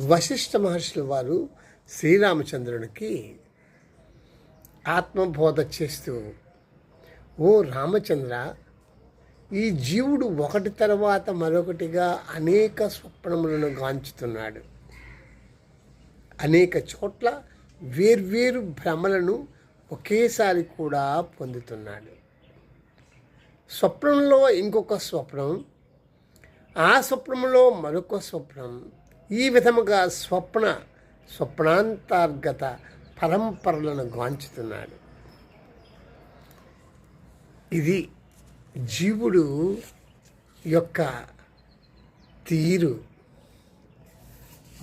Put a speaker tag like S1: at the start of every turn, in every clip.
S1: వశిష్ఠ మహర్షుల వారు శ్రీరామచంద్రునికి ఆత్మబోధ చేస్తూ ఓ రామచంద్ర ఈ జీవుడు ఒకటి తర్వాత మరొకటిగా అనేక స్వప్నములను గాంచుతున్నాడు. అనేక చోట్ల వేర్వేరు భ్రమలను ఒకేసారి కూడా పొందుతున్నాడు. స్వప్నంలో ఇంకొక స్వప్నం ఆ స్వప్నంలో మరొక స్వప్నం ఈ విధముగా స్వప్న స్వప్నాంతర్గత పరంపరలను గాంచుతున్నాడు. ఇది జీవుడు యొక్క తీరు.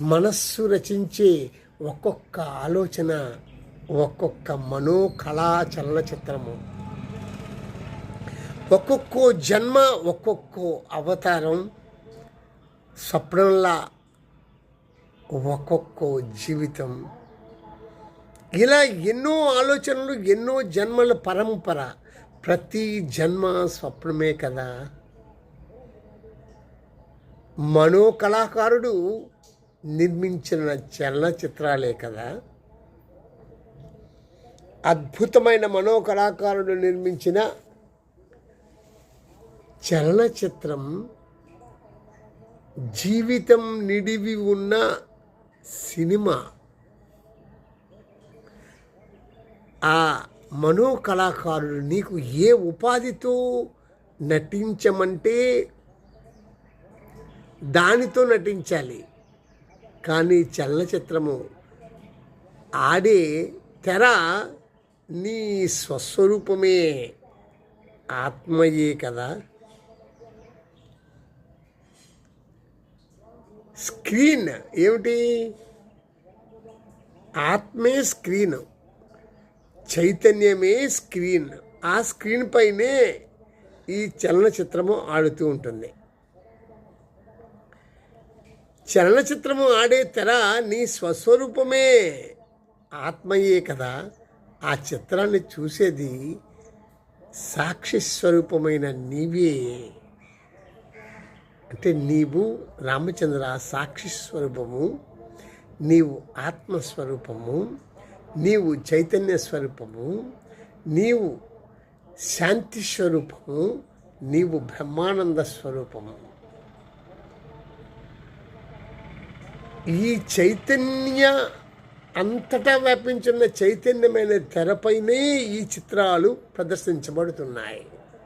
S1: మనస్సు రచించే ఒక్కొక్క ఆలోచన ఒక్కొక్క మనోకళా చలనచిత్రము. ఒక్కొక్క జన్మ ఒక్కొక్క అవతారం స్వప్నంలా ఒక్కొక్క జీవితం. ఇలా ఎన్నో ఆలోచనలు ఎన్నో జన్మల పరంపర ప్రతి జన్మ స్వప్నమే కదా. మనో కళాకారుడు నిర్మించిన చలనచిత్రాలే కదా. అద్భుతమైన మనో కళాకారుడు నిర్మించిన చలనచిత్రం జీవితం నిడివి ఉన్న సినిమా. ఆ మనో కళాకారుడు నీకు ఏ ఉపాధితో నటించమంటే దానితో నటించాలి. కానీ చలనచిత్రము ఆడే తెర నీ స్వస్వరూపమే. ఆత్మయే కదా. స్క్రీన్ ఏమిటి? ఆత్మే స్క్రీన్. చైతన్యమే స్క్రీన్. ఆ స్క్రీన్ పైనే ఈ చలనచిత్రము ఆడుతూ ఉంటుంది. చలనచిత్రము ఆడే తెర నీ స్వస్వరూపమే. ఆత్మయే కదా. ఆ చిత్రాన్ని చూసేది సాక్షి స్వరూపమైన నీవే. అంటే నీవు రామచంద్ర సాక్షి స్వరూపము నీవు ఆత్మస్వరూపము నీవు చైతన్య స్వరూపము నీవు శాంతి స్వరూపము నీవు బ్రహ్మానంద స్వరూపము. ఈ చైతన్య అంతటా వ్యాపించిన చైతన్యమైన తెరపైనే ఈ చిత్రాలు ప్రదర్శించబడుతున్నాయి.